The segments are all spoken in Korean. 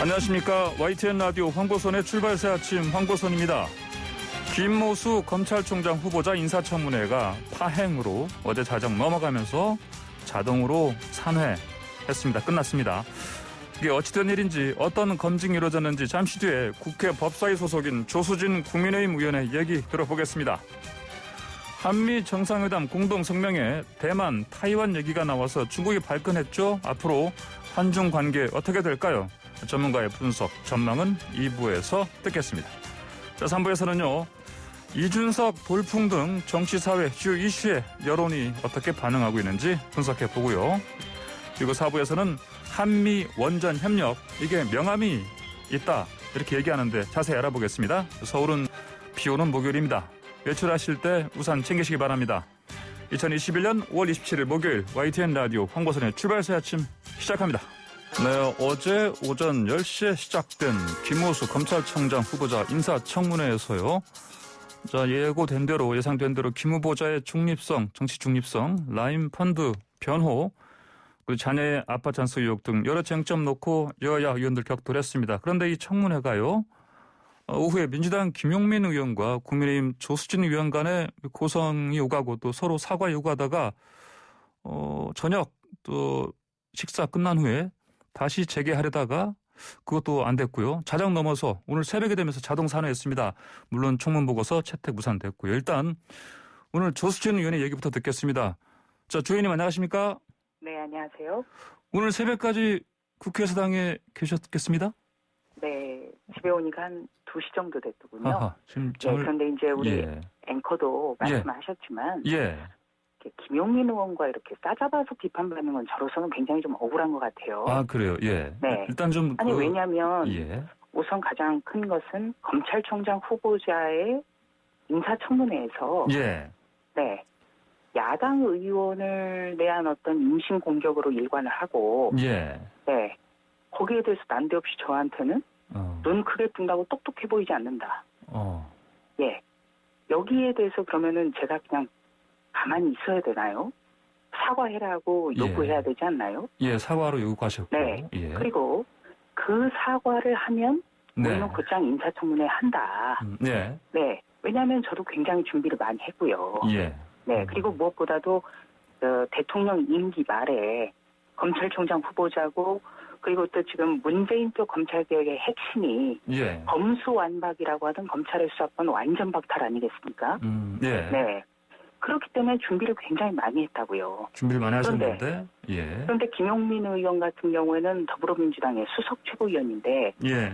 안녕하십니까. YTN 라디오 황보선의 출발새 아침 황보선입니다. 김모수 검찰총장 후보자 인사청문회가 파행으로 어제 자정 넘어가면서 자동으로 산회했습니다. 끝났습니다. 이게 어찌된 일인지 어떤 검증이 이루어졌는지 잠시 뒤에 국회 법사위 소속인 조수진 국민의힘 의원의 얘기 들어보겠습니다. 한미 정상회담 공동 성명에 대만, 타이완 얘기가 나와서 중국이 발끈했죠. 앞으로 한중 관계 어떻게 될까요? 전문가의 분석, 전망은 2부에서 듣겠습니다. 자, 3부에서는요. 이준석, 돌풍 등 정치, 사회, 주요 이슈에 여론이 어떻게 반응하고 있는지 분석해 보고요. 그리고 4부에서는 한미 원전 협력, 이게 명암이 있다. 이렇게 얘기하는데 자세히 알아보겠습니다. 서울은 비 오는 목요일입니다. 외출하실 때 우산 챙기시기 바랍니다. 2021년 5월 27일 목요일 YTN 라디오 황보선의 출발새 아침 시작합니다. 네, 어제 오전 10시에 시작된 김호수 검찰청장 후보자 인사청문회에서요. 자, 예고된 대로 예상된 대로 김 후보자의 중립성, 정치 중립성, 라임 펀드 변호, 그리고 자녀의 아빠 잔스 의혹 등 여러 쟁점 놓고 여야 의원들 격돌했습니다. 그런데 이 청문회가요. 어, 오후에 민주당 김용민 의원과 국민의힘 조수진 의원 간의 고성이 오가고 또 서로 사과 요구하다가 어, 저녁 또 식사 끝난 후에 다시 재개하려다가 그것도 안 됐고요. 자정 넘어서 오늘 새벽에 되면서 자동 산회했습니다. 물론 청문 보고서 채택 무산됐고요. 일단 오늘 조수진 의원의 얘기부터 듣겠습니다. 자, 주인님 안녕하십니까? 네, 안녕하세요. 오늘 새벽까지 국회의사당에 계셨겠습니다? 네, 집에 오니까 한 2시 정도 됐더군요. 아하, 지금 네, 잠을 그런데 이제 우리 예. 앵커도 말씀하셨지만 예. 김용민 의원과 이렇게 싸잡아서 비판받는 건 저로서는 굉장히 좀 억울한 것 같아요. 아, 그래요. 예. 네. 일단 좀 아니 그- 왜냐하면 예. 우선 가장 큰 것은 검찰총장 후보자의 인사청문회에서 예. 네 야당 의원을 대한 어떤 임신 공격으로 일관을 하고 예. 네 거기에 대해서 난데없이 저한테는 어. 눈 크게 뜬다고 똑똑해 보이지 않는다. 어. 예. 여기에 대해서 그러면은 제가 그냥 가만히 있어야 되나요? 사과해라고 예. 요구해야 되지 않나요? 예, 사과로 요구하셨고. 네. 예. 그리고 그 사과를 하면 네. 우리는 곧장 인사청문회 한다. 음, 네. 네. 왜냐하면 저도 굉장히 준비를 많이 했고요. 예. 네. 그리고 무엇보다도 어, 대통령 임기 말에 검찰총장 후보자고 그리고 또 지금 문재인 쪽 검찰개혁의 핵심이 예. 검수완박이라고 하던 검찰의 수사권 완전 박탈 아니겠습니까? 음, 예. 네. 그렇기 때문에 준비를 굉장히 많이 했다고요. 준비를 많이 그런데- 하셨는데. 예. 그런데 김용민 의원 같은 경우에는 더불어민주당의 수석 최고위원인데 예.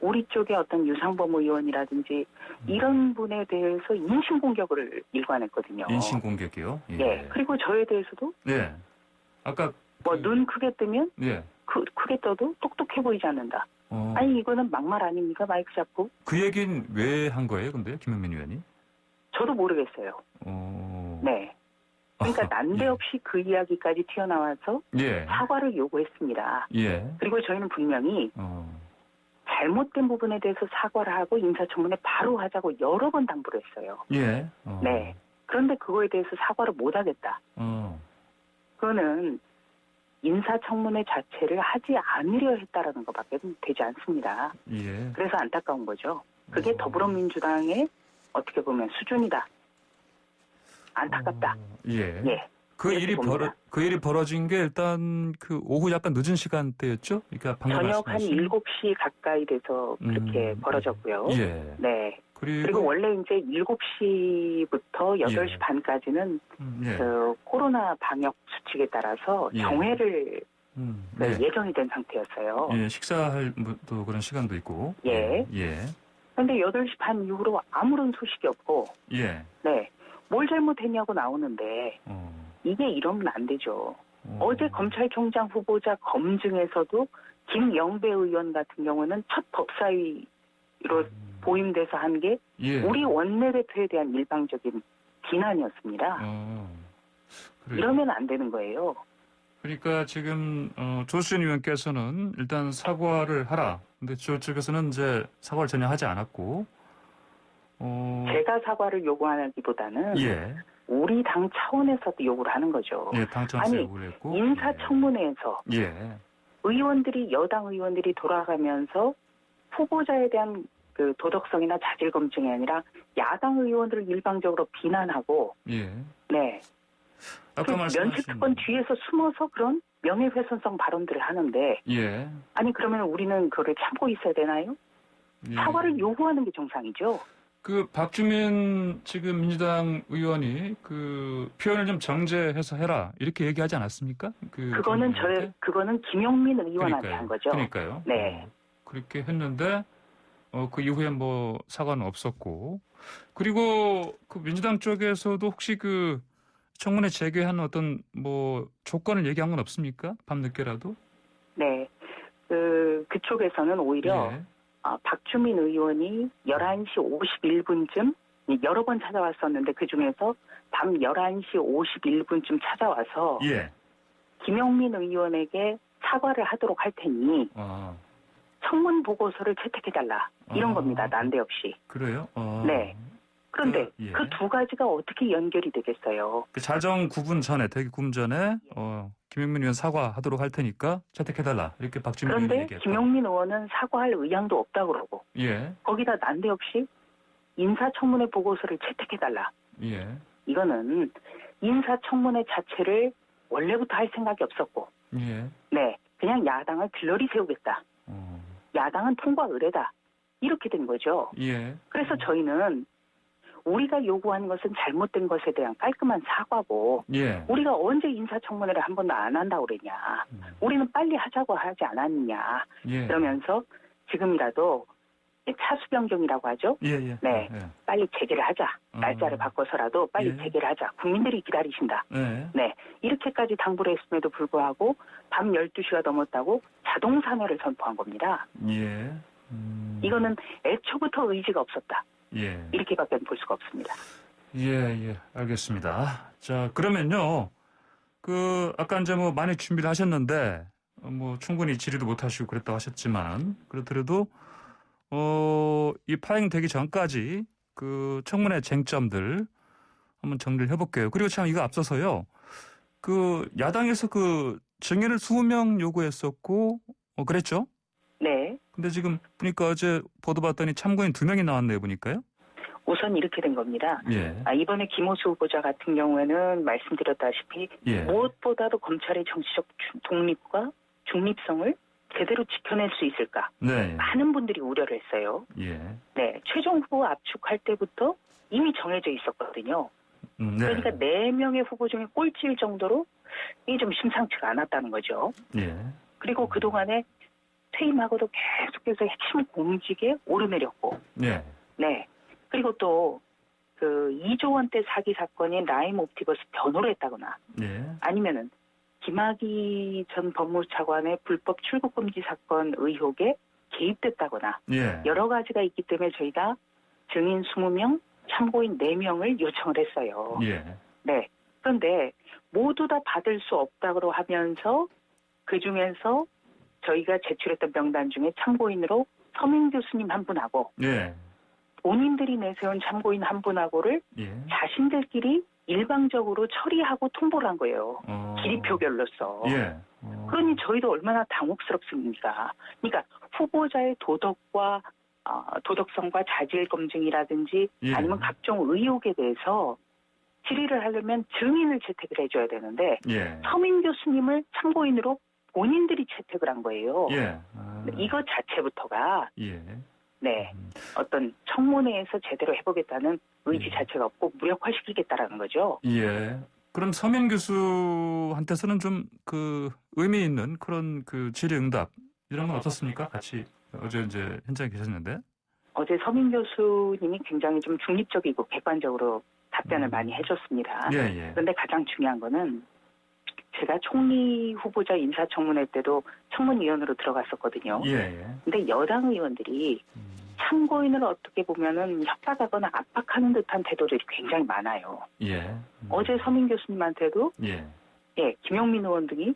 우리 쪽의 어떤 유상범 의원이라든지 이런 분에 대해서 인신 공격을 일관했거든요. 인신 공격이요. 예. 예. 그리고 저에 대해서도 예. 아까 뭐 그- 눈 크게 뜨면 예. 크, 크게 떠도 똑똑해 보이지 않는다. 어, 아니 이거는 막말 아닙니까 마이크 잡고? 그 얘기는 왜한 거예요, 근데 김영민 의원이? 저도 모르겠어요. 어. 네. 그러니까 난데없이 그 이야기까지 튀어나와서 예. 사과를 요구했습니다. 예. 그리고 저희는 분명히 어. 잘못된 부분에 대해서 사과를 하고 인사청문회 바로 하자고 여러 번 당부를 했어요. 예. 어. 네. 그런데 그거에 대해서 사과를 못 하겠다. 어. 그거는 인사청문회 자체를 하지 않으려 했다라는 것밖에 되지 않습니다. 예. 그래서 안타까운 거죠. 그게 어. 더불어민주당의 어떻게 보면 수준이다. 안타깝다. 어, 예. 예. 그 일이. 벌어 그 일이 벌어진 게 일단 그 오후 약간 늦은 시간대였죠. 그러니까 방금 저녁 한 말씀하신 7시 가까이 돼서 그렇게 음, 벌어졌고요. 예. 네. 그리고, 그리고 원래 이제 7시부터 8시 예. 반까지는 음, 예. 그 코로나 방역 수칙에 따라서 예. 정회를 음, 네, 예. 예정이 된 상태였어요. 예, 식사할 또 그런 시간도 있고. 예. 예. 그런데 8시 반 이후로 아무런 소식이 없고, 예. 네. 뭘 잘못했냐고 나오는데, 어. 이게 이러면 안 되죠. 어. 어제 검찰총장 후보자 검증에서도 김영배 의원 같은 경우는 첫 법사위로 음, 보임돼서 한게 예. 우리 원내대표에 대한 일방적인 비난이었습니다. 어. 이러면 안 되는 거예요. 그러니까 지금 어, 조수진 의원께서는 일단 사과를 하라. 근데 저 쪽에서는 이제 사과를 전혀 하지 않았고. 어. 제가 사과를 요구하기보다는 예. 우리 당 차원에서도 요구를 하는 거죠. 예, 당청세 아니, 요구를 했고. 인사청문회에서 예. 의원들이 여당 의원들이 돌아가면서 후보자에 대한 그 도덕성이나 자질 검증이 아니라 야당 의원들을 일방적으로 비난하고 예. 네. 아까 그 말씀하신 면책특권 뒤에서 숨어서 그런 명예훼손성 발언들을 하는데 예. 아니 그러면 우리는 그거를 참고 있어야 되나요? 예. 사과를 요구하는 게 정상이죠. 그 박주민 지금 민주당 의원이 그 표현을 좀 정제해서 해라 이렇게 얘기하지 않았습니까? 그 그거는? 저 그거는 김용민 의원한테 한 거죠. 그러니까요. 네. 어, 그렇게 했는데 어, 그 이후에 뭐 사과는 없었고 그리고 그 민주당 쪽에서도 혹시 그 청문회 재개한 어떤 뭐 조건을 얘기한 건 없습니까? 밤 늦게라도? 네. 그 그쪽에서는 오히려 예. 아, 박주민 의원이 11시 51분쯤 여러 번 찾아왔었는데 그 중에서 밤 11시 51분쯤 찾아와서 예. 김영민 의원에게 사과를 하도록 할 테니 아, 청문 보고서를 채택해달라 이런 아. 겁니다. 난데없이. 그래요? 어. 네. 그런데 그, 예. 그두 가지가 어떻게 연결이 되겠어요? 그 자정 9분 전에 대기 9분 전에 어, 김영민 의원 사과하도록 할 테니까 채택해달라 이렇게 박주민 의원이 그런데 얘기했다. 김용민 의원은 사과할 의향도 없다 그러고 예, 거기다 난데없이 인사청문회 보고서를 채택해달라. 예, 이거는 인사청문회 자체를 원래부터 할 생각이 없었고, 예. 네, 그냥 야당을 들러리 세우겠다. 어, 야당은 통과 의뢰다. 이렇게 된 거죠. 예, 그래서 저희는 우리가 요구하는 것은 잘못된 것에 대한 깔끔한 사과고, 예. 우리가 언제 인사청문회를 한 번도 안 한다고 그랬냐. 음, 우리는 빨리 하자고 하지 않았느냐. 예. 그러면서 지금이라도 차수 변경이라고 하죠. 예, 예. 네. 예. 빨리 재개를 하자. 어. 날짜를 바꿔서라도 빨리 예. 재개를 하자. 국민들이 기다리신다. 예. 네. 이렇게까지 당부를 했음에도 불구하고 밤 12시가 넘었다고 자동 사면을 선포한 겁니다. 예. 음, 이거는 애초부터 의지가 없었다. 예. 이렇게밖에 볼 수가 없습니다. 예, 예. 알겠습니다. 자, 그러면요. 그, 아까 이제 뭐 많이 준비를 하셨는데, 어, 뭐 충분히 질의도 못 하시고 그랬다고 하셨지만, 그렇더라도, 어, 이 파행되기 전까지 그 청문회 쟁점들 한번 정리를 해볼게요. 그리고 참 이거 앞서서요. 그 야당에서 그 증인을 20명 요구했었고, 어, 그랬죠? 네. 근데 지금 보니까 어제 보도 봤더니 참고인 두 명이 나왔네요, 보니까요. 우선 이렇게 된 겁니다. 예. 아, 이번에 김호수 후보자 같은 경우에는 말씀드렸다시피 예. 무엇보다도 검찰의 정치적 주- 독립과 중립성을 제대로 지켜낼 수 있을까? 네. 많은 분들이 우려를 했어요. 예. 네, 최종 후보 압축할 때부터 이미 정해져 있었거든요. 음, 네. 그러니까 네 명의 후보 중에 꼴찌일 정도로 이게 좀 심상치가 않았다는 거죠. 예. 그리고 그 동안에 퇴임하고도 계속해서 핵심 공직에 오르내렸고, 예. 네. 그리고 또 그 2조 원대 사기 사건인 라임 옵티버스 변호를 했다거나 예. 아니면은 김학의 전 법무차관의 불법 출국 금지 사건 의혹에 개입됐다거나 예. 여러 가지가 있기 때문에 저희가 증인 20명, 참고인 4명을 요청을 했어요. 예. 네. 그런데 모두 다 받을 수 없다고 하면서 그 중에서 저희가 제출했던 명단 중에 참고인으로 서민 교수님 한 분하고 예. 본인들이 내세운 참고인 한 분하고를 예. 자신들끼리 일방적으로 처리하고 통보를 한 거예요. 어. 기립표결로서. 예. 어. 그러니 저희도 얼마나 당혹스럽습니까? 그러니까 후보자의 도덕과 어, 도덕성과 자질 검증이라든지 예. 아니면 각종 의혹에 대해서 질의를 하려면 증인을 채택을 해줘야 되는데 예. 서민 교수님을 참고인으로 본인들이 채택을 한 거예요. 예. 아. 이거 자체부터가 예. 네 음. 어떤 청문회에서 제대로 해보겠다는 의지 예. 자체가 없고 무력화시키겠다라는 거죠. 예. 그럼 서민 교수한테서는 좀 그 의미 있는 그런 그 질의응답 이런 건 없었습니까? 같이 어제 이제 현장에 계셨는데. 어제 서민 교수님이 굉장히 좀 중립적이고 객관적으로 답변을 음. 많이 해줬습니다. 예, 예. 그런데 가장 중요한 거는 제가 총리 후보자 인사청문회 때도 청문위원으로 들어갔었거든요. 예, 예. 근데 여당 의원들이 음. 참고인을 어떻게 보면은 협박하거나 압박하는 듯한 태도들이 굉장히 많아요. 예. 음. 어제 서민 교수님한테도 예. 예, 김용민 의원 등이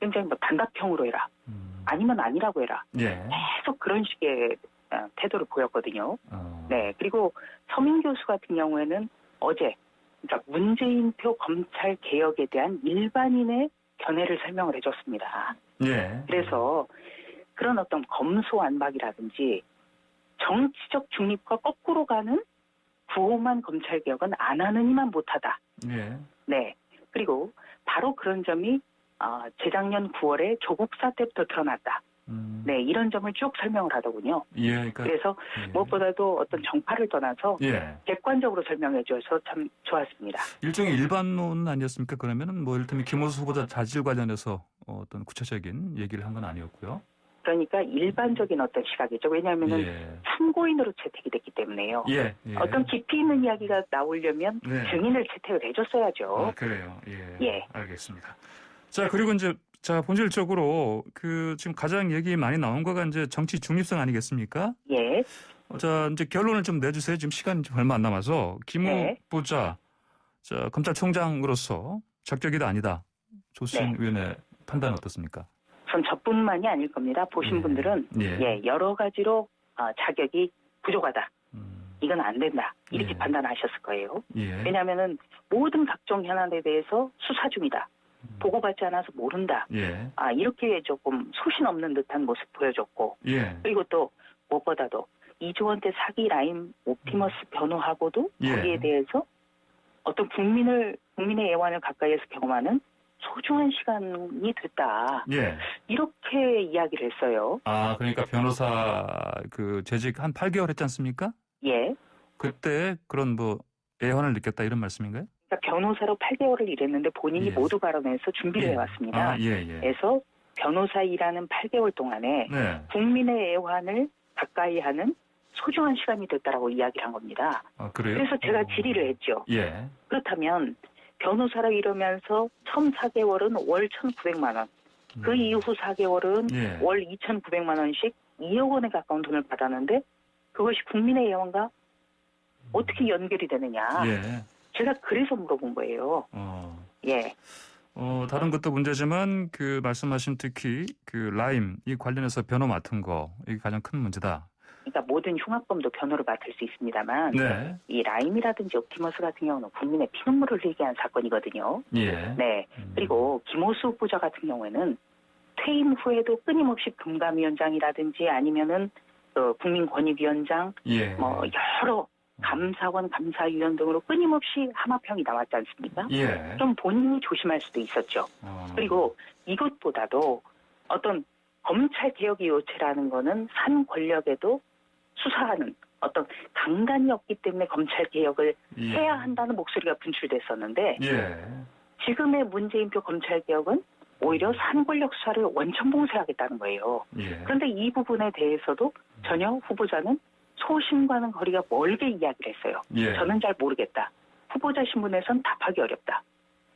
굉장히 뭐 단답형으로 해라. 음. 아니면 아니라고 해라. 예. 계속 그런 식의 어, 태도를 보였거든요. 어. 네, 그리고 서민 교수 같은 경우에는 어제 그러니까 문재인표 검찰 개혁에 대한 일반인의 견해를 설명을 해줬습니다. 예. 그래서 그런 어떤 검소안박이라든지 정치적 중립과 거꾸로 가는 구호만 검찰 개혁은 안 하느니만 못하다. 예. 네. 그리고 바로 그런 점이 어, 재작년 9월에 조국 사태부터 드러났다. 음. 네, 이런 점을 쭉 설명을 하더군요. 예. 그러니까 그래서 예. 무엇보다도 어떤 정파를 떠나서 예. 객관적으로 설명해 줘서 참 좋았습니다. 일종의 일반론 아니었습니까? 그러면은 뭐 이를테면 김호수 후보자 자질 관련해서 어, 어떤 구체적인 얘기를 한 건 아니었고요. 그러니까 일반적인 어떤 시각이죠. 왜냐하면은 예. 참고인으로 채택이 됐기 때문에요. 예. 예. 어떤 깊이 있는 이야기가 나오려면 네. 증인을 채택을 해줬어야죠. 아, 그래요. 예. 예. 알겠습니다. 자, 그리고 이제 자, 본질적으로 그 지금 가장 얘기 많이 나온 거가 이제 정치 중립성 아니겠습니까? 예, 어, 자, 이제 결론을 좀 내주세요. 지금 시간이 좀 얼마 안 남아서 김 네. 후보자 자, 검찰총장으로서 적격이다 아니다. 조수진 네. 위원회 판단 어떻습니까? 전 저뿐만이 아닐 겁니다. 보신 예. 분들은 예. 예, 여러 가지로 어, 자격이 부족하다. 음, 이건 안 된다. 이렇게 예. 판단하셨을 거예요. 예. 왜냐하면은 모든 각종 현안에 대해서 수사 중이다. 음. 보고받지 않아서 모른다. 예. 아 이렇게 조금 소신 없는 듯한 모습 보여줬고 예. 그리고 또 무엇보다도 이조원 때 사기 라인 옵티머스 변호하고도 예. 거기에 대해서 어떤 국민을 국민의 애환을 가까이에서 경험하는 소중한 시간이 됐다. 예. 이렇게 이야기를 했어요. 아, 그러니까 변호사 그 재직 한 8개월 했지 않습니까? 예. 그때 그런 뭐 애환을 느꼈다 이런 말씀인가요? 그러니까 변호사로 8개월을 일했는데 본인이 예. 모두 발언해서 준비를 예. 해왔습니다. 아, 예, 예. 그래서 변호사 일하는 8개월 동안에 네. 국민의 애환을 가까이 하는 소중한 시간이 됐다라고 이야기를 한 겁니다. 아, 그래요? 그래서 제가 어. 질의를 했죠. 예. 그렇다면 변호사로 일하면서 처음 4개월은 월 1,900만 원, 그 음. 이후 4개월은 예. 월 2,900만 원씩 2억 원에 가까운 돈을 받았는데 그것이 국민의 애환과 어떻게 연결이 되느냐. 예. 제가 그래서 물어본 거예요. 어. 예. 어, 다른 것도 문제지만 그 말씀하신 특히 그 라임 이 관련해서 변호 맡은 거 이게 가장 큰 문제다. 그러니까 모든 흉악범도 변호를 맡을 수 있습니다만 네. 이 라임이라든지 옵티머스 같은 경우는 국민의 피눈물을 흘리게 한 사건이거든요. 예. 네. 음. 그리고 김호수 후보자 같은 경우에는 퇴임 후에도 끊임없이 금감위원장이라든지 아니면은 그 국민권익위원장 예. 뭐 여러 감사원 감사위원 등으로 끊임없이 하마평이 나왔지 않습니까? 예. 좀 본인이 조심할 수도 있었죠. 어. 그리고 이것보다도 어떤 검찰 개혁의 요체라는 거는 산 권력에도 수사하는 어떤 강단이 없기 때문에 검찰 개혁을 예. 해야 한다는 목소리가 분출됐었는데 예. 지금의 문재인표 검찰 개혁은 오히려 산 권력 수사를 원천 봉쇄하겠다는 거예요. 예. 그런데 이 부분에 대해서도 전혀 후보자는 소신과는 거리가 멀게 이야기를 했어요. 예. 저는 잘 모르겠다. 후보자 신분에선 답하기 어렵다.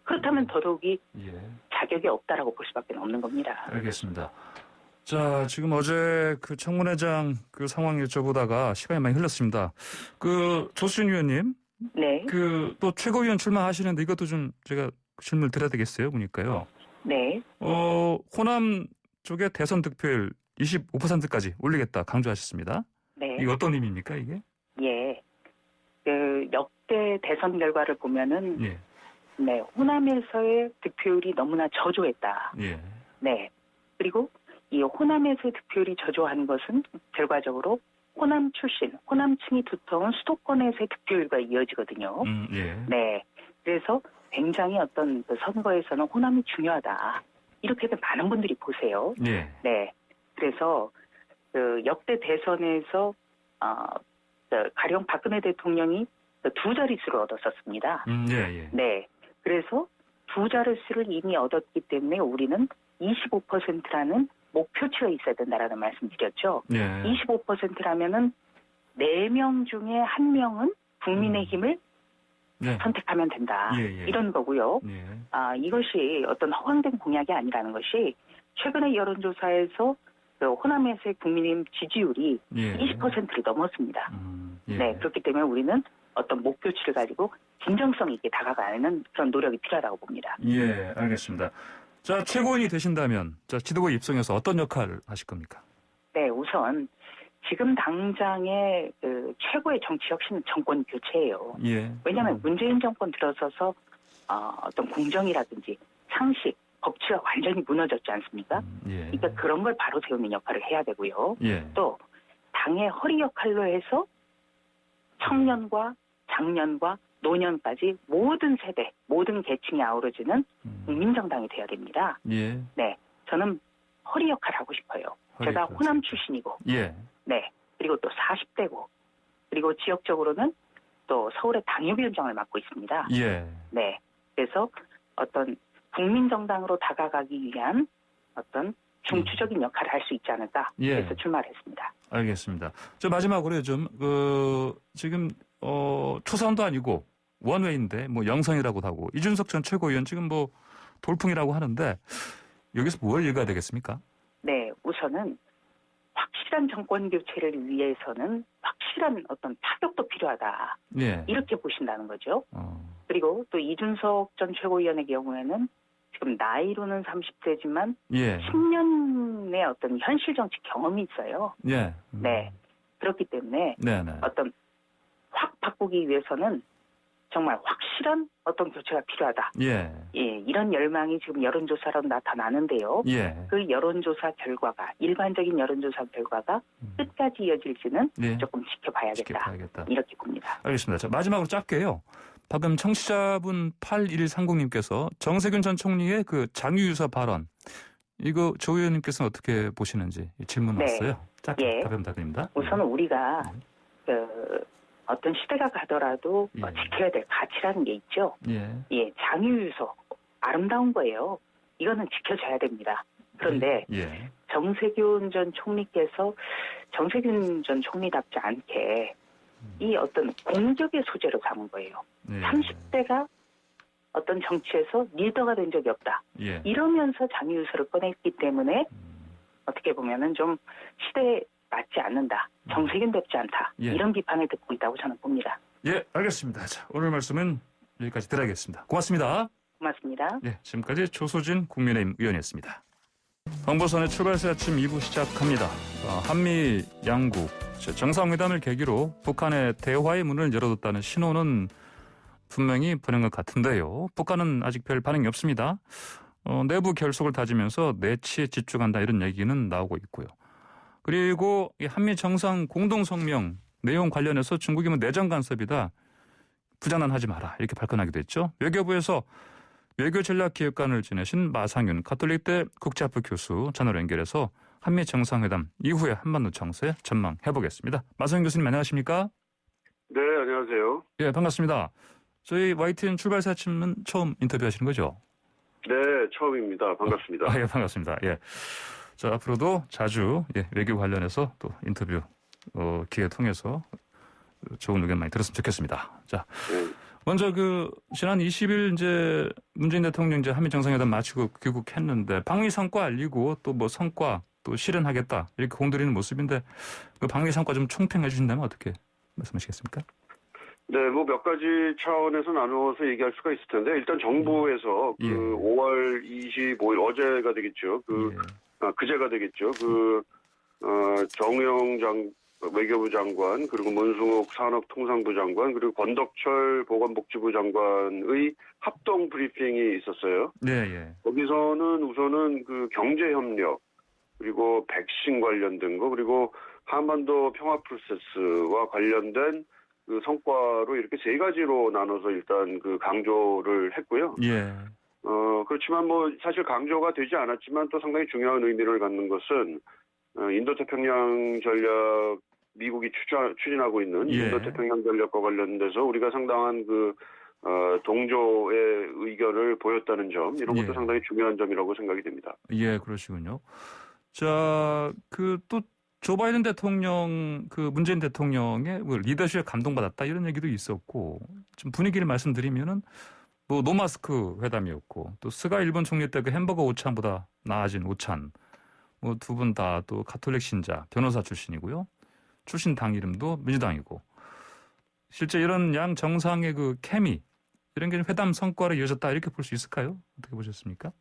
그렇다면 더더욱이 예. 자격이 없다라고 볼 수밖에 없는 겁니다. 알겠습니다. 자, 지금 어제 그 청문회장 그 상황 여쭤보다가 시간이 많이 흘렀습니다. 그 조수진 의원님, 네, 그 또 최고위원 출마하시는데 이것도 좀 제가 질문 드려야 되겠어요, 보니까요. 네, 어, 호남 쪽의 대선 득표율 25%까지 올리겠다 강조하셨습니다. 네, 이거 어떤 의미입니까, 이게? 예. 그 역대 대선 결과를 보면은 예, 네 호남에서의 득표율이 너무나 저조했다. 예, 네. 그리고 이 호남에서의 득표율이 저조한 것은 결과적으로 호남 출신, 호남층이 두터운 수도권에서의 득표율과 이어지거든요. 음, 예. 네. 그래서 굉장히 어떤 그 선거에서는 호남이 중요하다. 이렇게들 많은 분들이 보세요. 예, 네. 그래서 그 역대 대선에서 어, 그 가령 박근혜 대통령이 그두 자릿수를 얻었었습니다. 음, 예, 예. 네. 그래서 두 자릿수를 이미 얻었기 때문에 우리는 25%라는 목표치가 있어야 된다라는 말씀드렸죠. 예. 25%라면은 4명 중에 1명은 국민의힘을 네. 선택하면 된다. 예, 예. 이런 거고요. 예. 아, 이것이 어떤 허황된 공약이 아니라는 것이 최근의 여론조사에서 그 호남에서의 국민의힘 지지율이 예. 20%를 넘었습니다. 음, 예. 네, 그렇기 때문에 우리는 어떤 목표치를 가지고 진정성 있게 다가가는 그런 노력이 필요하다고 봅니다. 예, 알겠습니다. 자, 최고인이 되신다면, 자, 지도부에 입성해서 어떤 역할을 하실 겁니까? 네, 우선 지금 당장의 그 최고의 정치 혁신은 정권 교체예요. 예. 왜냐하면 문재인 정권 들어서서 어, 어떤 공정이라든지 상식, 법치가 완전히 무너졌지 않습니까? 예. 그러니까 그런 걸 바로 세우는 역할을 해야 되고요. 예. 또 당의 허리 역할로 해서 청년과 장년과 노년까지 모든 세대, 모든 계층이 아우러지는 음. 국민정당이 돼야 됩니다. 예. 저는 허리 역할 하고 싶어요. 허리 제가 역할. 호남 출신이고, 예. 네. 그리고 또 40대고, 그리고 지역적으로는 또 서울의 당협위원장을 맡고 있습니다. 예. 네. 그래서 어떤 국민정당으로 다가가기 위한 어떤 중추적인 역할을 할 수 있지 않을까. 예. 그래서 출마를 했습니다. 알겠습니다. 저 마지막으로 좀, 그, 지금, 어, 초선도 아니고 원외인데 뭐 영성이라고도 하고 이준석 전 최고위원 지금 뭐 돌풍이라고 하는데 여기서 뭘 읽어야 되겠습니까? 네. 우선은 확실한 정권 교체를 위해서는 확실한 어떤 타격도 필요하다. 예. 이렇게 보신다는 거죠. 어, 그리고 또 이준석 전 최고위원의 경우에는 지금 나이로는 30대지만 예. 10년의 어떤 현실 정치 경험이 있어요. 예. 음. 네. 그렇기 때문에 네네. 어떤 확 바꾸기 위해서는 정말 확실한 어떤 교체가 필요하다. 예. 예, 이런 열망이 지금 여론조사로 나타나는데요. 예. 그 여론조사 결과가 일반적인 여론조사 결과가 음. 끝까지 이어질지는 예. 조금 지켜봐야겠다. 지켜봐야겠다. 이렇게 봅니다. 알겠습니다. 자, 마지막으로 짧게요. 방금 청취자분 8130님께서 정세균 전 총리의 그 장유유서 발언 이거 조 의원님께서는 어떻게 보시는지 질문 네. 왔어요. 짧게 예. 답변 부탁드립니다. 우선 우리가 음. 그 어떤 시대가 가더라도 예. 어, 지켜야 될 가치라는 게 있죠. 예. 예, 장유유서 아름다운 거예요. 이거는 지켜져야 됩니다. 그런데 예. 정세균 전 총리께서 정세균 전 총리답지 않게 이 어떤 공격의 소재로 삼은 거예요. 예. 30대가 어떤 정치에서 리더가 된 적이 없다. 예. 이러면서 장유유서를 꺼냈기 때문에 음. 어떻게 보면은 좀 시대에 맞지 않는다. 정세균답지 않다. 예. 이런 비판을 듣고 있다고 저는 봅니다. 예, 알겠습니다. 자, 오늘 말씀은 여기까지 드려야겠습니다. 고맙습니다. 고맙습니다. 예, 지금까지 조소진 국민의힘 의원이었습니다. 황보선의 출발세 아침 2부 시작합니다. 어, 한미 양국 정상회담을 계기로 북한의 대화의 문을 열어뒀다는 신호는 분명히 보낸 것 같은데요. 북한은 아직 별 반응이 없습니다. 어, 내부 결속을 다지면서 내치에 집중한다 이런 얘기는 나오고 있고요. 그리고 이 한미 정상 공동 성명 내용 관련해서 중국이 뭐 내정 간섭이다. 부장난하지 마라 이렇게 발끈하기도 했죠. 외교부에서 외교 전략 기획관을 지내신 마상윤 가톨릭대 국제학부 교수 전화로 연결해서 한미 정상회담 이후에 한반도 정세 전망해 보겠습니다. 마상윤 교수님 안녕하십니까? 네, 안녕하세요. 예, 반갑습니다. 저희 YTN 출발사 아침은 처음 인터뷰하시는 거죠? 네, 처음입니다. 반갑습니다. 아, 예, 반갑습니다. 예. 자, 앞으로도 자주 예, 외교 관련해서 또 인터뷰 어, 기회 통해서 좋은 의견 많이 들었으면 좋겠습니다. 자, 네. 먼저 그 지난 20일 이제 문재인 대통령 이제 한미 정상회담 마치고 귀국했는데 방미 성과 알리고 또 뭐 성과 또 실현하겠다 이렇게 공들이는 모습인데 그 방미 성과 좀 총평해 주신다면 어떻게 말씀하시겠습니까? 네, 뭐 몇 가지 차원에서 나누어서 얘기할 수가 있을 텐데 일단 정부에서 예. 그 5월 25일 어제가 되겠죠. 그 예. 아, 그제가 되겠죠. 그 어, 정영 장 외교부 장관 그리고 문승욱 산업통상부 장관 그리고 권덕철 보건복지부 장관의 합동 브리핑이 있었어요. 예, 예. 거기서는 우선은 그 경제 협력 그리고 백신 관련된 거 그리고 한반도 평화 프로세스와 관련된 그 성과로 이렇게 세 가지로 나눠서 일단 그 강조를 했고요. 예. 어 그렇지만 뭐 사실 강조가 되지 않았지만 또 상당히 중요한 의미를 갖는 것은 어, 인도 태평양 전략 미국이 추진, 추진하고 있는 예. 인도 태평양 전략과 관련돼서 우리가 상당한 그 어, 동조의 의견을 보였다는 점 이런 것도 예. 상당히 중요한 점이라고 생각이 됩니다. 예, 그러시군요. 자, 그 또 조 바이든 대통령, 그 문재인 대통령의 뭐 리더십에 감동받았다 이런 얘기도 있었고 좀 분위기를 말씀드리면은 뭐 노마스크 회담이었고 또 스가 일본 총리 때 그 햄버거 오찬보다 나아진 오찬 뭐 두 분 다 또 가톨릭 신자 변호사 출신이고요. 출신 당 이름도 민주당이고 실제 이런 양 정상의 그 케미 이런 게 회담 성과로 이어졌다 이렇게 볼 수 있을까요? 어떻게 보셨습니까?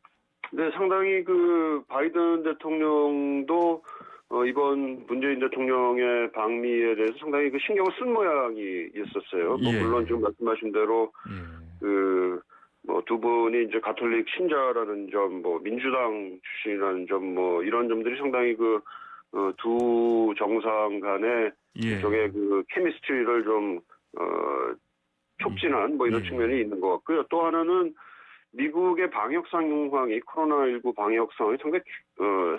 네, 상당히 그 바이든 대통령도 어, 이번 문재인 대통령의 방미에 대해서 상당히 그 신경을 쓴 모양이 있었어요. 뭐 예. 물론 지금 말씀하신 대로 예. 그 뭐두 분이 이제 가톨릭 신자라는 점, 뭐 민주당 출신이라는 점, 뭐 이런 점들이 상당히 그, 어, 두 정상 간의 예. 저게 그 케미스트리를 좀, 어, 촉진한 뭐 이런 예. 측면이 있는 것 같고요. 또 하나는 미국의 방역 상황이 코로나19 방역 상황이 상당히 어,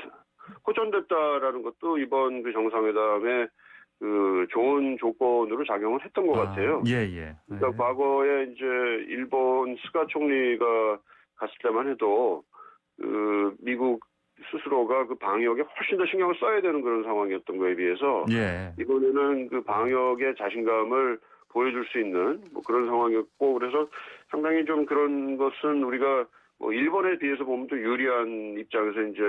호전됐다라는 것도 이번 그 정상회담에 그 좋은 조건으로 작용을 했던 것 같아요. 예, 예. 그러니까 네. 과거에 이제 일본 스가 총리가 갔을 때만 해도 그 미국 스스로가 그 방역에 훨씬 더 신경을 써야 되는 그런 상황이었던 거에 비해서 예. 이번에는 그 방역의 자신감을 보여줄 수 있는 뭐 그런 상황이었고 그래서 상당히 좀 그런 것은 우리가 뭐 일본에 비해서 보면 또 유리한 입장에서 이제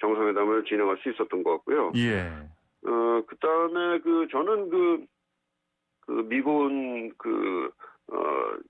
정상회담을 진행할 수 있었던 것 같고요. 예. 어, 그 다음에 그, 저는 그, 그 미군 그, 어,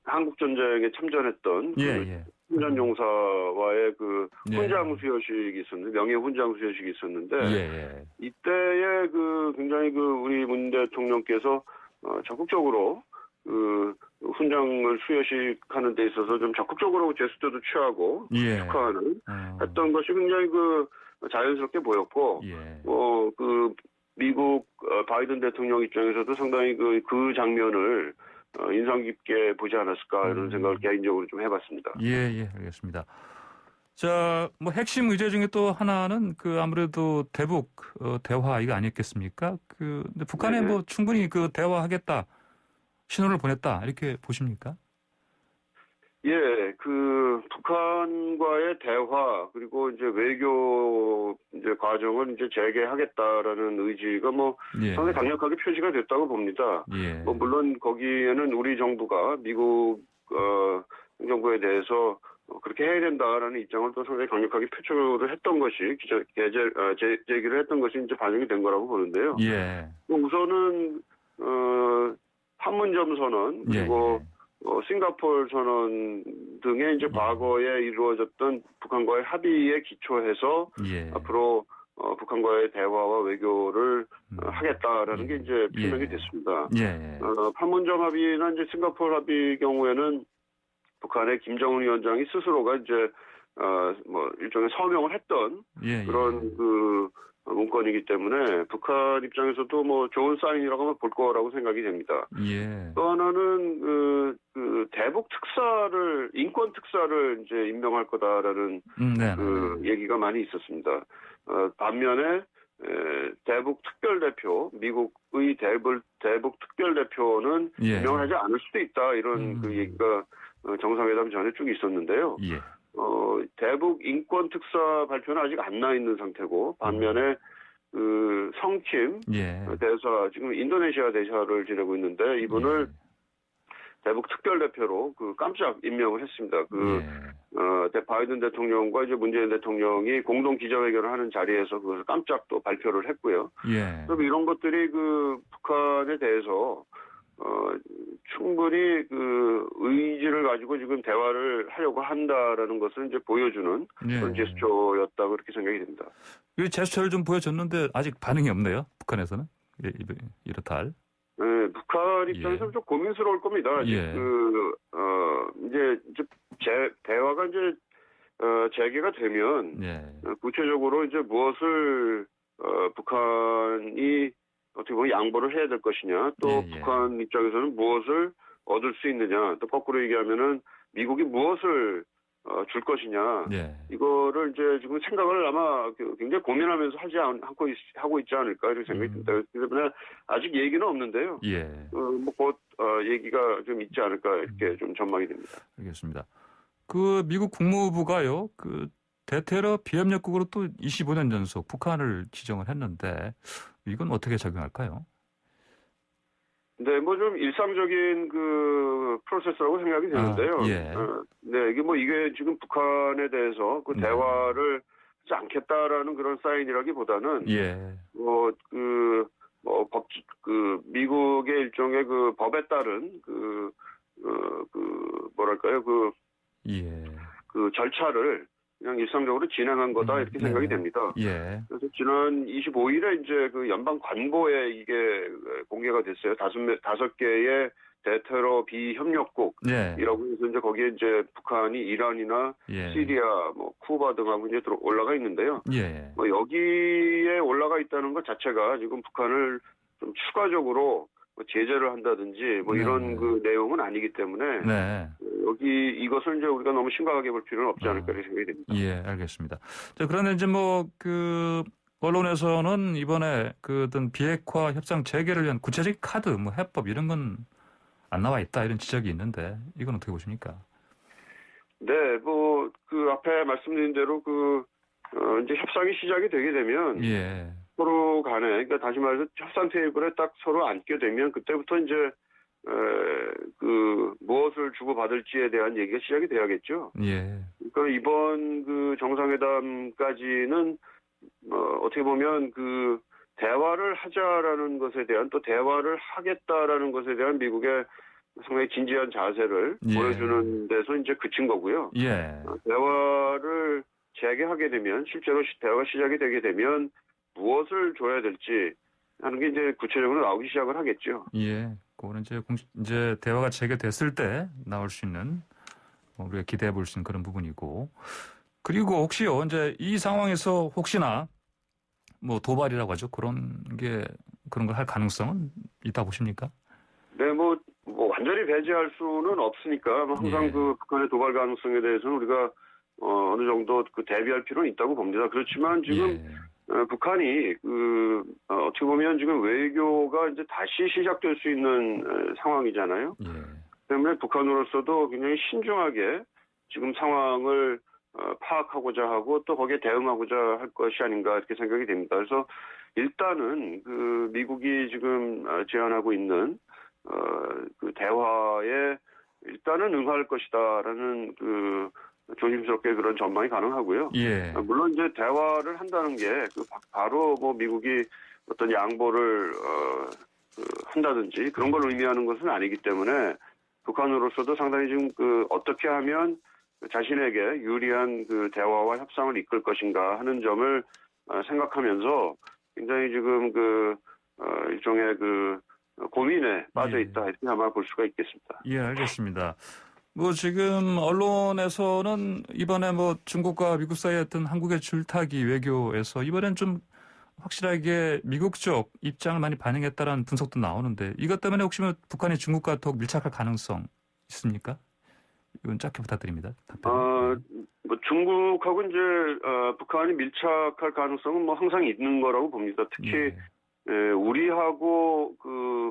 한국전쟁에 참전했던 예, 그 예. 훈련 용사와의 그 예. 훈장 수여식이 있었는데, 명예 훈장 수여식이 있었는데, 예, 예. 이때에 그 굉장히 그 우리 문 대통령께서 어, 적극적으로 그 훈장을 수여식하는 데 있어서 좀 적극적으로 제스처도 취하고 예. 축하하는 어, 했던 것이 굉장히 그 자연스럽게 보였고, 예. 뭐, 그, 미국, 어, 바이든 대통령 입장에서도 상당히 그, 그 장면을, 어, 인상 깊게 보지 않았을까, 이런 음. 생각을 개인적으로 좀 해봤습니다. 예, 예, 알겠습니다. 자, 뭐 핵심 의제 중에 또 하나는 그 아무래도 대북 어, 대화 이거 아니었겠습니까? 그 근데 북한에 네네. 뭐 충분히 그 대화하겠다 신호를 보냈다 이렇게 보십니까? 예, 그, 북한과의 대화, 그리고 이제 외교, 이제 과정을 이제 재개하겠다라는 의지가 뭐, 예. 상당히 강력하게 표시가 됐다고 봅니다. 예. 뭐, 물론 거기에는 우리 정부가 미국, 어, 정부에 대해서 어, 그렇게 해야 된다라는 입장을 또 상당히 강력하게 표출을 했던 것이 기자, 어, 제, 제기를 했던 것이 이제 반영이 된 거라고 보는데요. 예. 뭐 우선은 어, 판문점 선언 예. 그리고 어, 싱가폴 선언 등의 이제 예. 과거에 이루어졌던 북한과의 합의에 기초해서 예. 앞으로 어, 북한과의 대화와 외교를 음. 어, 하겠다라는 게 이제 예. 표명이 됐습니다. 예. 어, 판문점 합의나 이제 싱가포르 합의 경우에는 북한의 김정은 위원장이 스스로가 이제 어, 뭐 일종의 서명을 했던 예. 그런 그 문건이기 때문에 북한 입장에서도 뭐 좋은 사인이라고 볼 거라고 생각이 됩니다. 예. 또 하나는 그, 그 대북 특사를 인권 특사를 이제 임명할 거다라는 음, 네. 그 얘기가 많이 있었습니다. 어, 반면에 에, 대북 특별 대표 미국의 대북 대북 특별 대표는 예. 임명하지 않을 수도 있다 이런 음. 그 얘기가 어, 정상회담 전에 쭉 있었는데요. 예. 어, 대북 인권 특사 발표는 아직 안 나 있는 상태고 반면에 그 성킴 예. 대사 지금 인도네시아 대사를 지내고 있는데 이분을 예. 대북 특별 대표로 그 깜짝 임명을 했습니다. 그 예. 어, 대- 바이든 대통령과 이제 문재인 대통령이 공동 기자회견을 하는 자리에서 그것을 깜짝 또 발표를 했고요. 예. 그럼 이런 것들이 그 북한에 대해서 어, 충분히 그 의지를 가지고 지금 대화를 하려고 한다라는 것을 이제 보여주는 예. 그런 제스처였다 그렇게 생각이 됩니다. 이 제스처를 좀 보여줬는데 아직 반응이 없네요. 북한에서는 예, 이- 이렇다 할. 네, 북한 입장에서 예. 는좀 고민스러울 겁니다. 예. 그, 어, 이제, 재, 대화가 이제, 어, 재개가 되면, 예. 어, 구체적으로 이제 무엇을, 어, 북한이 어떻게 보면 양보를 해야 될 것이냐, 또 예, 예. 북한 입장에서는 무엇을 얻을 수 있느냐, 또 거꾸로 얘기하면은 미국이 무엇을 어, 줄 것이냐, 예. 이거를 이제 지금 생각을 아마 그 굉장히 고민하면서 하지 않, 하고, 있, 하고 있지 않을까 이런 생각이 음. 듭니다. 그렇기 때문에 아직 얘기는 없는데요. 예. 어, 뭐곧 어, 얘기가 좀 있지 않을까 이렇게 좀 전망이 됩니다. 알겠습니다. 그 미국 국무부가요, 그 대테러 비협력국으로 또 25년 연속 북한을 지정을 했는데 이건 어떻게 적용할까요? 근데 뭐좀 일상적인 그 프로세스라고 생각이 되는데요. 아, 예. 어, 네, 이게 뭐 이게 지금 북한에 대해서 그 네. 대화를 하지 않겠다라는 그런 사인이라기보다는 예. 뭐그 뭐 법, 그, 미국의 일종의 그 법에 따른 그, 어, 그, 뭐랄까요, 그, 예. 그 절차를 그냥 일상적으로 진행한 거다 음, 이렇게 생각이 네네. 됩니다. 예. 그래서 지난 25일에 이제 그 연방 관보에 이게 공개가 됐어요. 다섯 매- 다섯 개의 대테러 비협력국 예. 이라고 해서 이제 거기에 이제 북한이 이란이나 예. 시리아, 뭐 쿠바 등하고 이제 들어 올라가 있는데요. 예. 뭐 여기에 올라가 있다는 것 자체가 지금 북한을 좀 추가적으로 뭐 제재를 한다든지 뭐 네. 이런 그 내용은 아니기 때문에 네. 여기 이것을 이제 우리가 너무 심각하게 볼 필요는 없지 않을까 아. 이렇게 생각이 됩니다. 예, 알겠습니다. 자, 그런데 이제 뭐 그 언론에서는 이번에 그 어떤 비핵화 협상 재개를 위한 구체적인 카드, 뭐 해법 이런 건 안 나와 있다 이런 지적이 있는데 이건 어떻게 보십니까? 네, 뭐 그 앞에 말씀드린 대로 그 어, 이제 협상이 시작이 되게 되면 예. 서로 간에 그러니까 다시 말해서 협상 테이블에 딱 서로 앉게 되면 그때부터 이제 에, 그 무엇을 주고 받을지에 대한 얘기가 시작이 돼야겠죠. 예. 그러니까 이번 그 정상회담까지는 어, 어떻게 보면 그 대화를 하자라는 것에 대한 또 대화를 하겠다라는 것에 대한 미국의 상당히 진지한 자세를 예. 보여주는 데서 이제 그친 거고요. 예. 어, 대화를 재개하게 되면 실제로 시- 대화가 시작이 되게 되면 무엇을 줘야 될지 하는 게 이제 구체적으로 나오기 시작을 하겠죠. 예. 그거는 이제 공식 이제 대화가 재개됐을 때 나올 수 있는 뭐 우리가 기대해 볼 수 있는 그런 부분이고 그리고 혹시요 이제 이 상황에서 혹시나 뭐 도발이라고 하죠 그런 게 그런 걸 할 가능성은 있다 보십니까? 네, 뭐, 뭐 완전히 배제할 수는 없으니까 뭐 항상 예. 그 북한의 도발 가능성에 대해서는 우리가 어, 어느 정도 그 대비할 필요는 있다고 봅니다. 그렇지만 지금 예. 어, 북한이 그 어, 어떻게 보면 지금 외교가 이제 다시 시작될 수 있는 어, 상황이잖아요. 예. 때문에 북한으로서도 굉장히 신중하게 지금 상황을 어, 파악하고자 하고 또 거기에 대응하고자 할 것이 아닌가 이렇게 생각이 됩니다. 그래서 일단은 그 미국이 지금 어, 제안하고 있는 어, 그 대화에 일단은 응할 것이다라는 그 조심스럽게 그런 전망이 가능하고요. 예. 아, 물론 이제 대화를 한다는 게 그 바로 뭐 미국이 어떤 양보를 어, 그 한다든지 그런 걸 의미하는 것은 아니기 때문에 북한으로서도 상당히 지금 그 어떻게 하면 자신에게 유리한 그 대화와 협상을 이끌 것인가 하는 점을 어, 생각하면서 굉장히 지금 그 어, 일종의 그 고민에 빠져 예. 있다 이렇게 아마 볼 수가 있겠습니다. 예, 알겠습니다. 뭐 지금 언론에서는 이번에 뭐 중국과 미국 사이에 어떤 한국의 줄타기 외교에서 이번엔 좀 확실하게 미국 쪽 입장을 많이 반영했다라는 분석도 나오는데 이것 때문에 혹시 뭐 북한이 중국과 더욱 밀착할 가능성 있습니까? 이건 짧게 부탁드립니다. 답변. 어, 뭐 중국하고 이제 어, 북한이 밀착할 가능성은 뭐 항상 있는 거라고 봅니다. 특히 예. 예, 우리하고 그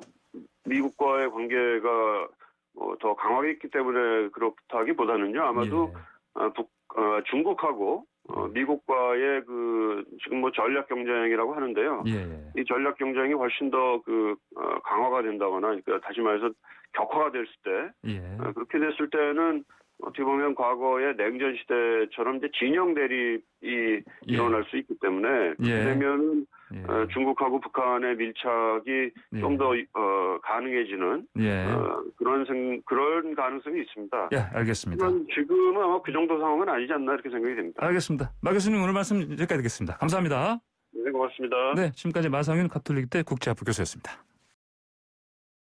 미국과의 관계가 뭐더 있기 때문에 그렇다기보다는요 아마도 예. 어, 북, 어, 중국하고 어, 미국과의 그 지금 뭐 전략 경쟁이라고 하는데요. 예. 예. 이 전략 경쟁이 훨씬 더그 강화가 된다거나 그러니까 다시 말해서 격화가 됐을 때 예. 어, 그렇게 됐을 때는 어떻게 보면 과거의 냉전 시대처럼 이제 진영 대립이 예. 일어날 수 있기 때문에 예. 되면은 예. 어, 중국하고 북한의 밀착이 예. 좀더 어, 가능해지는 예. 어, 그런 생, 그런 가능성이 있습니다. 예, 알겠습니다. 지금은 아마 그 정도 상황은 아니지 않나 이렇게 생각이 됩니다. 알겠습니다. 마 교수님 오늘 말씀 여기까지 듣겠습니다. 감사합니다. 네, 고맙습니다. 네, 지금까지 마상윤 가톨릭대 국제학부 교수였습니다.